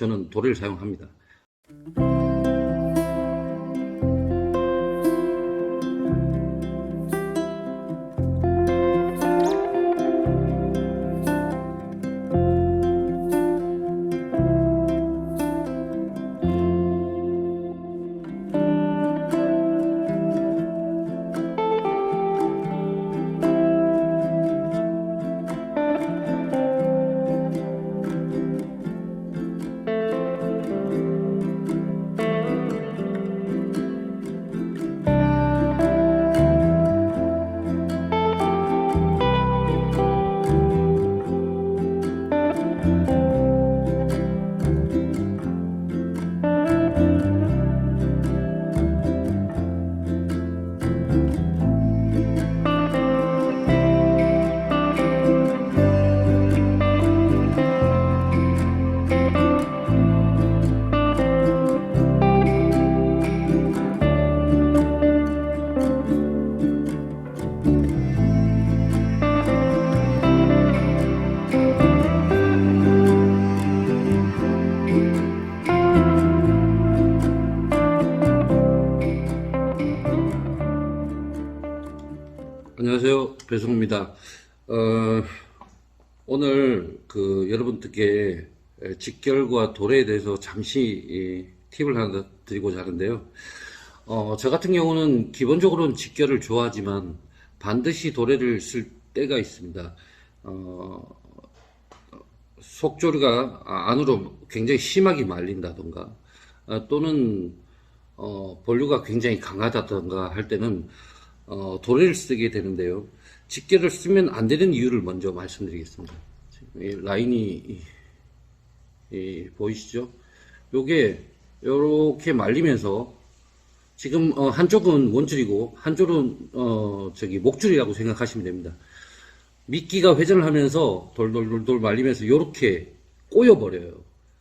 저는 도래를 사용합니다. 배송입니다. 어, 오늘 그 여러분들께 직결과 도래에 대해서 잠시 이 팁을 하나 드리고자 하는데요. 어, 저 같은 경우는 기본적으로는 직결을 좋아하지만 반드시 도래를 쓸 때가 있습니다. 어, 속조류가 안으로 굉장히 심하게 말린다던가 아, 또는 어, 본류가 굉장히 강하다던가 할 때는 어, 도래를 쓰게 되는데요. 집게를 쓰면 안 되는 이유를 먼저 말씀드리겠습니다. 라인이 보이시죠? 요게 요렇게 말리면서 지금 어, 한쪽은 원줄이고 한쪽은 어, 저기 목줄이라고 생각하시면 됩니다. 미끼가 회전을 하면서 돌돌돌돌 말리면서 요렇게 꼬여 버려요.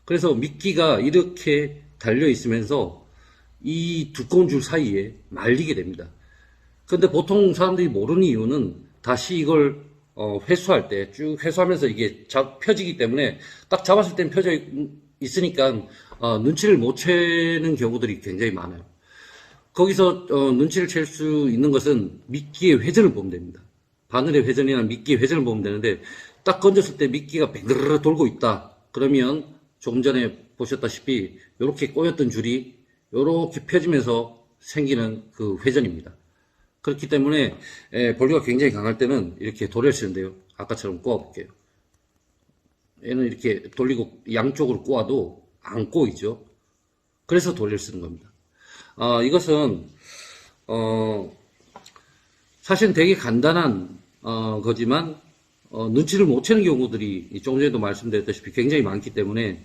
그래서 미끼가 이렇게 달려 있으면서 이 두꺼운 줄 사이에 말리게 됩니다. 근데 보통 사람들이 모르는 이유는 다시 이걸 어, 회수할 때 쭉 회수하면서 이게 잡, 펴지기 때문에 딱 잡았을 땐 펴져 있, 있으니까 어, 눈치를 못 채는 경우들이 굉장히 많아요. 거기서 어, 눈치를 챌 수 있는 것은 미끼의 회전을 보면 됩니다. 바늘의 회전이나 미끼의 회전을 보면 되는데 딱 건졌을 때 미끼가 뱅그르르 돌고 있다. 그러면 조금 전에 보셨다시피 이렇게 꼬였던 줄이 이렇게 펴지면서 생기는 그 회전입니다. 그렇기 때문에 에, 볼류가 굉장히 강할 때는 이렇게 도래를 쓰는데요. 아까처럼 꼬아볼게요. 얘는 이렇게 돌리고 양쪽으로 꼬아도 안 꼬이죠. 그래서 도래를 쓰는 겁니다. 어, 이것은 어, 사실은 되게 간단한 어, 거지만 어, 눈치를 못 채는 경우들이 조금 전에도 말씀드렸다시피 굉장히 많기 때문에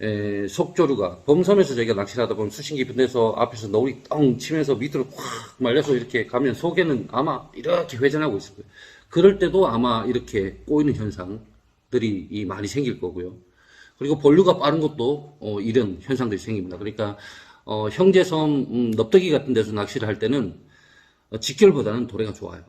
에, 속조류가 범섬에서 저희가 낚시를 하다 보면 깊은 데서 앞에서 너울이 떵 치면서 밑으로 확 말려서 이렇게 가면 속에는 아마 이렇게 회전하고 있을 거예요. 그럴 때도 아마 이렇게 꼬이는 현상들이 이 많이 생길 거고요. 그리고 본류가 빠른 것도 어, 이런 현상들이 생깁니다. 그러니까 어, 형제섬 음, 넙떡이 같은 데서 낚시를 할 때는 어, 직결보다는 도래가 좋아요.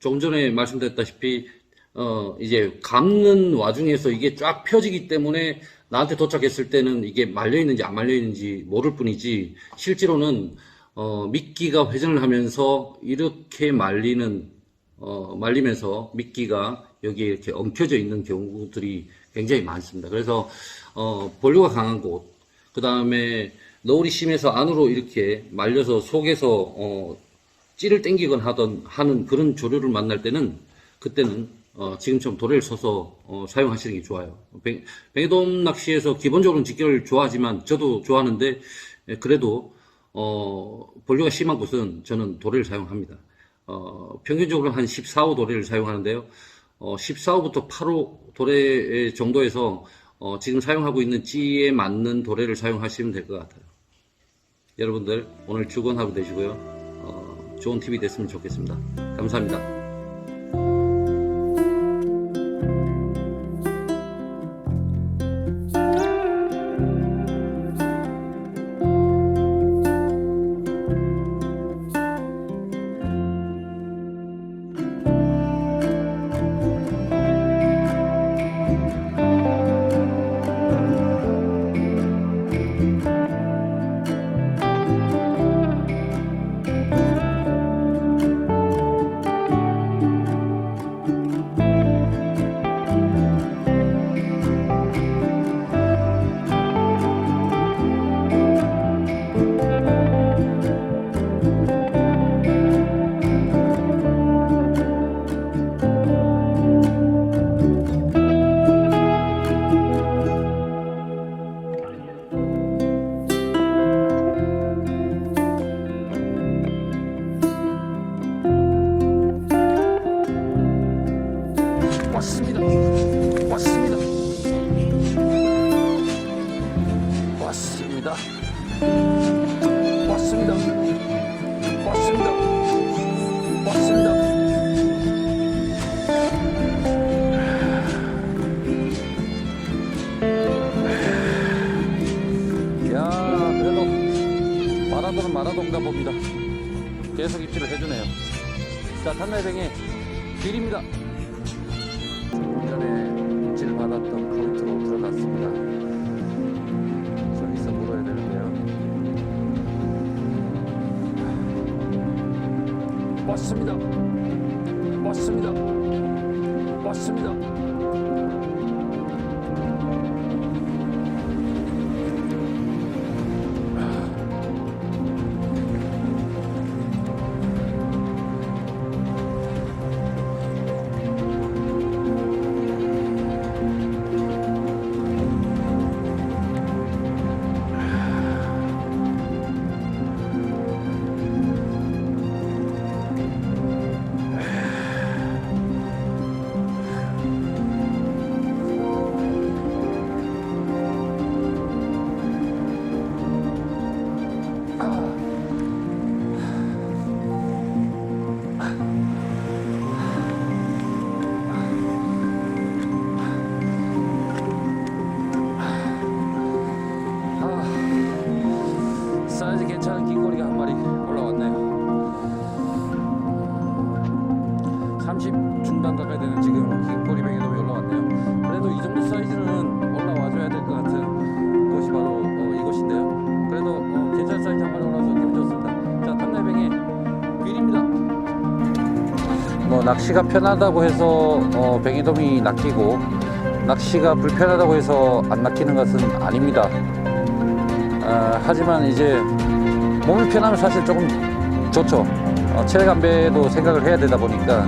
조금 전에 말씀드렸다시피 어 이제 감는 와중에서 이게 쫙 펴지기 때문에 나한테 도착했을 때는 이게 말려 있는지 안 말려 있는지 모를 뿐이지 실제로는 어 미끼가 회전을 하면서 이렇게 말리는 어 말리면서 미끼가 여기에 이렇게 엉켜져 있는 경우들이 굉장히 많습니다. 그래서 어 본류가 강한 곳, 그 다음에 너울이 심해서 안으로 이렇게 말려서 속에서 어 찌를 땡기건 하던 하는 그런 조류를 만날 때는 그때는 어, 지금처럼 도래를 써서 어, 사용하시는 게 좋아요. 뱅- 뱅에돔 낚시에서 기본적으로는 직결을 좋아하지만 저도 좋아하는데 예, 그래도 어, 본류가 심한 곳은 저는 도래를 사용합니다. 어, 평균적으로 한 14호 도래를 사용하는데요. 어, 14호부터 8호 도래 정도에서 어, 지금 사용하고 있는 찌에 맞는 도래를 사용하시면 될 것 같아요. 여러분들 오늘 즐거운 하루 되시고요. 어, 좋은 팁이 됐으면 좋겠습니다. 감사합니다. 자, 탐내뱅의 길입니다. 조금 전에 입질 받았던 포인트로 들어갔습니다. 저기서 물어야 되는데요. 맞습니다. 맞습니다. 맞습니다. 낚시가 편하다고 해서 어, 뱅에돔이 낚이고 낚시가 불편하다고 해서 안 낚이는 것은 아닙니다. 아, 하지만 이제 몸이 편하면 사실 조금 좋죠. 어, 체력 안배도 생각을 해야 되다 보니까